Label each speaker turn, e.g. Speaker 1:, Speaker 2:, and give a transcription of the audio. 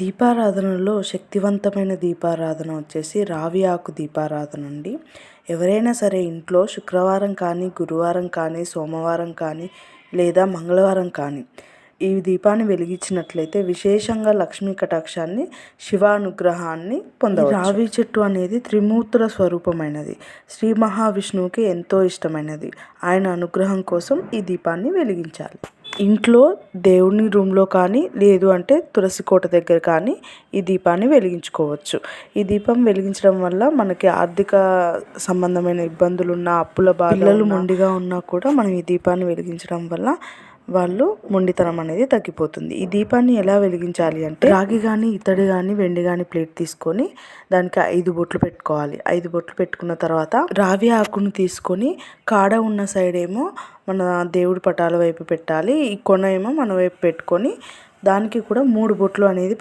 Speaker 1: దీపారాధనలో శక్తివంతమైన దీపారాధన వచ్చేసి రావి ఆకు దీపారాధన అండి. ఎవరైనా సరే ఇంట్లో శుక్రవారం కానీ గురువారం కానీ సోమవారం కానీ లేదా మంగళవారం కానీ ఈ దీపాన్ని వెలిగించినట్లయితే విశేషంగా లక్ష్మీ కటాక్షాన్ని శివానుగ్రహాన్ని పొందవచ్చు. రావి చెట్టు అనేది త్రిమూర్తుల స్వరూపమైనది. శ్రీ మహావిష్ణువుకి ఎంతో ఇష్టమైనది. ఆయన అనుగ్రహం కోసం ఈ దీపాన్ని వెలిగించాలి. ఇంట్లో దేవుని రూమ్లో కానీ లేదు అంటే తులసి కోట దగ్గర కానీ ఈ దీపాన్ని వెలిగించుకోవచ్చు. ఈ దీపం వెలిగించడం వల్ల మనకి ఆర్థిక సంబంధమైన ఇబ్బందులు ఉన్న అప్పుల బాధలు మొండిగా ఉన్నా కూడా మనం ఈ దీపాన్ని వెలిగించడం వల్ల వాళ్ళు మొండితనం అనేది తగ్గిపోతుంది. ఈ దీపాన్ని ఎలా వెలిగించాలి అంటే రాగి కానీ ఇత్తడి కానీ వెండి కానీ ప్లేట్ తీసుకొని దానికి ఐదు బొట్లు పెట్టుకోవాలి. ఐదు బొట్లు పెట్టుకున్న తర్వాత రావి ఆకును తీసుకొని కాడ ఉన్న సైడ్ ఏమో మన దేవుడి పటాల వైపు పెట్టాలి. ఈ కొన ఏమో మన వైపు పెట్టుకొని దానికి కూడా మూడు బొట్లు అనేది